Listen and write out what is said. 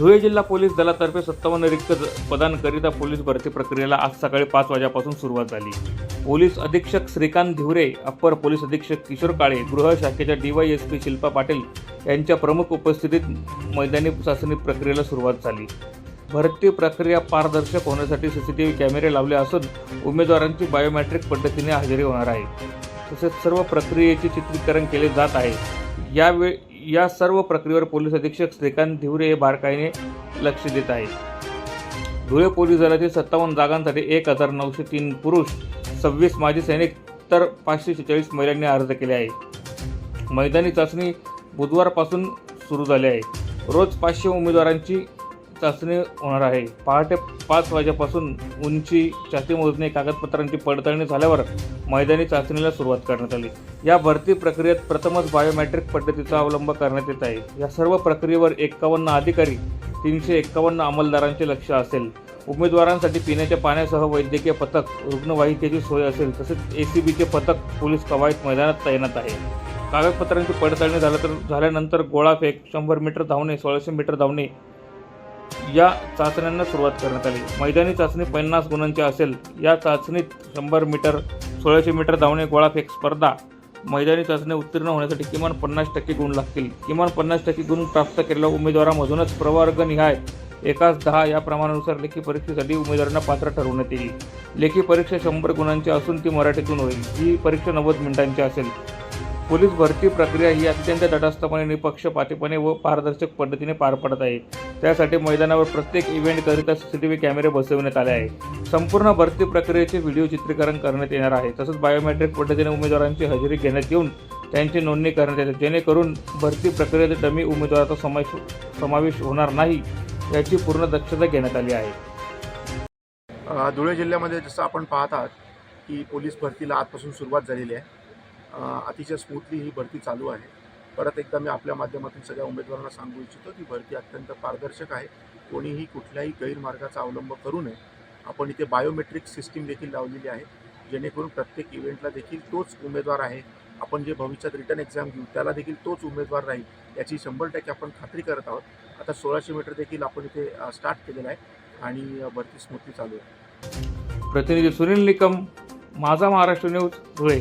धुळे जिल्हा पोलीस दलातर्फे सत्तावन्न रिक्त पदांकरिता पोलीस भरती प्रक्रियेला आज सकाळी पाच वाजेपासून सुरुवात झाली. पोलीस अधीक्षक श्रीकांत धिवरे अप्पर पोलीस अधीक्षक किशोर काळे गृह शाखेच्या डीवायएसपी शिल्पा पाटील यांच्या प्रमुख उपस्थितीत मैदानी चाचणी प्रक्रियेला सुरुवात झाली. भरती प्रक्रिया पारदर्शक होण्यासाठी सी सी टी व्ही कॅमेरे लावले असून उमेदवारांची बायोमॅट्रिक पद्धतीने हजेरी होणार आहे. तसेच सर्व प्रक्रियेचे चित्रीकरण केले जात आहे. यावेळी या सर्व प्रक्रियेवर पोलीस अधीक्षक श्रीकांत धिवरे हे बारकाईने लक्ष देत आहेत. धुळे पोलीस दलातील सत्तावन्न जागांसाठी एक हजार नऊशे तीन पुरुष सव्वीस माजी सैनिक तर पाचशे शेहेचाळीस महिलांनी अर्ज केले आहे मैदानी चाचणी बुधवारपासून सुरू झाली आहे. रोज पाचशे उमेदवारांची चाचणी होणार आहे. पहाटे पाच वाजेपासून उंची छाती मोजणी कागदपत्रांची पडताळणी झाल्यावर मैदानी चाचणीला सुरुवात करण्यात आली. या भरती प्रक्रियेत प्रथमच बायोमॅट्रिक पद्धतीचा अवलंब करण्यात येत आहे. या सर्व प्रक्रियेवर एक्कावन्न अधिकारी तीनशे एक्कावन्न अंमलदारांचे लक्ष असेल. उमेदवारांसाठी पिण्याच्या पाण्यासह वैद्यकीय पथक रुग्णवाहिकेची सोय असेल तसेच ए सी बीचे पथक पोलीस कवायत मैदानात तैनात आहे. कागदपत्रांची पडताळणी झाल्या तर झाल्यानंतर गोळाफेक शंभर मीटर धावणे सोळाशे मीटर धावणे या चाचण्यांना सुरुवात करण्यात आली. मैदानी चाचणी पन्नास गुणांची असेल. या चाचणीत शंभर मीटर सोळाशे मीटर धावणे गोळाफेक स्पर्धा. मैदानी चाचणी उत्तीर्ण होण्यासाठी किमान पन्नास टक्के गुण लागतील. किमान पन्नास टक्के गुण प्राप्त केलेल्या उमेदवारामधूनच प्रवर्गनिहाय एकाच दहा या प्रमाणानुसार लेखी परीक्षेसाठी उमेदवारांना पात्र ठरवण्यात येईल. लेखी परीक्षा शंभर गुणांची असून ती मराठीतून होईल. ही परीक्षा नव्वद मिनिटांची असेल. पोलीस भरती प्रक्रिया ही अत्यंत तटस्थपणे निपक्षपातीपणे व पारदर्शक पद्धतीने पार पडत आहे. त्यासाठी मैदानावर प्रत्येक इव्हेंटकरिता व्ही कॅमेरे बसविण्यात आले आहे संपूर्ण भरती प्रक्रियेचे व्हिडिओ चित्रीकरण करण्यात येणार आहे. तसंच बायोमेट्रिक पद्धतीने उमेदवारांची हजेरी घेण्यात येऊन त्यांची नोंदणी करण्यात येते. जेणेकरून भरती प्रक्रियेत डमी उमेदवाराचा समावेश समावेश होणार नाही याची पूर्ण दक्षता घेण्यात आली आहे. धुळे जिल्ह्यामध्ये जसं आपण पाहत आहात की पोलीस भरतीला आजपासून सुरुवात झालेली आहे. अतिशय स्मूथली ही भरती चालू आहे. परत एकदा मी आपल्या माध्यमातून सगळ्या उमेदवारांना सांगू इच्छितो की भरती अत्यंत पारदर्शक आहे. कोणीही कुठल्याही गैरमार्गाचा अवलंब करू नये. आपण इथे बायोमेट्रिक सिस्टीम देखील लावलेली आहे. जेणेकरून प्रत्येक इव्हेंटला देखील तोच उमेदवार आहे. आपण जे भविष्यात रिटर्न एक्झाम घेऊ त्याला देखील तोच उमेदवार राहील याची शंभर टक्के आपण खात्री करत आहोत. आता सोळाशे मीटर देखील आपण इथे स्टार्ट केलेलं आहे आणि भरती स्मृती चालू आहे. प्रतिनिधी सुनील निकम माझा महाराष्ट्र न्यूज धुळे.